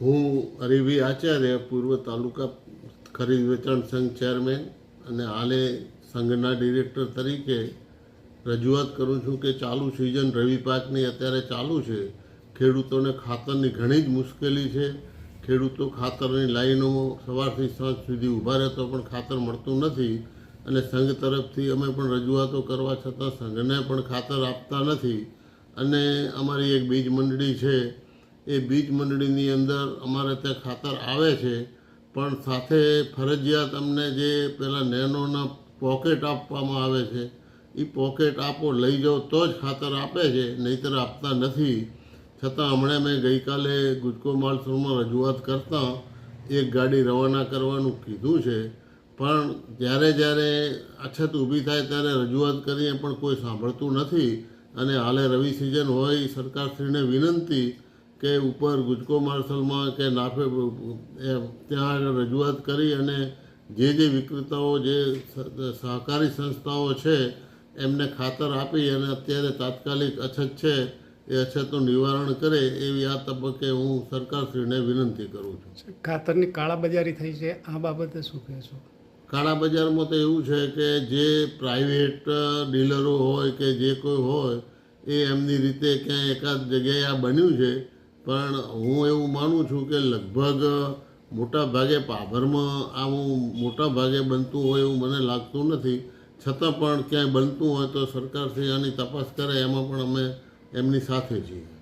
હું હરિભી આચાર્ય, પૂર્વ તાલુકા ખરીદ વેચાણ સંઘ ચેરમેન અને હાલે સંઘના ડિરેક્ટર તરીકે રજૂઆત કરું છું કે ચાલુ સિઝન રવિ પાકની અત્યારે ચાલુ છે. ખેડૂતોને ખાતરની ઘણી જ મુશ્કેલી છે. ખેડૂતો ખાતરની લાઈનોમાં સવારથી સાંજ સુધી ઊભા રહેતો પણ ખાતર મળતું નથી અને સંઘ તરફથી અમે પણ રજૂઆતો કરવા છતાં સંઘને પણ ખાતર આપતા નથી. અને અમારી એક બીજ મંડળી છે એ બીજ મંડળીની અંદર અમારે ત્યાં ખાતર આવે છે. પણ સાથે ફરજિયાત અમને જે પેલા નેનોના પોકેટ આપવામાં આવે છે એ પોકેટ આપો, લઈ જાઓ, તો જ ખાતર આપે છે, નહીંતર આપતા નથી. છતાં હમણાં મેં ગઈકાલે ગુજકો માલસરમાં રજૂઆત કરતાં એક ગાડી રવાના કરવાનું કીધું છે. પણ જ્યારે જ્યારે અછત ઊભી થાય ત્યારે રજૂઆત કરીએ પણ કોઈ સાંભળતું નથી. અને હાલે રવિ સિઝન હોય, સરકારશ્રીને વિનંતી કે ઉપર ગુજકો માર્શલમાં કે નાફે ત્યાં આગળ રજૂઆત કરી અને જે જે વિક્રેતાઓ જે સહકારી સંસ્થાઓ છે એમને ખાતર આપી અને અત્યારે તાત્કાલિક અછત છે એ અછતનું નિવારણ કરે એવી આ તબક્કે હું સરકારશ્રીને વિનંતી કરું છું. ખાતરની કાળાબજારી થઈ છે આ બાબતે શું કહેશો? કાળા બજારમાં તો એવું છે કે જે પ્રાઇવેટ ડીલરો હોય કે જે કોઈ હોય એ એમની રીતે ક્યાંય એકાદ જગ્યાએ આ બન્યું છે પણ હું એવું માનું છું કે લગભગ મોટા ભાગે પાભરમાં આવું મોટા ભાગે બનતું હોય એવું મને લાગતું નથી. છતાં પણ ક્યાંય બનતું હોય તો સરકારશ્રી આની તપાસ કરે, એમાં પણ અમે એમની સાથે છીએ.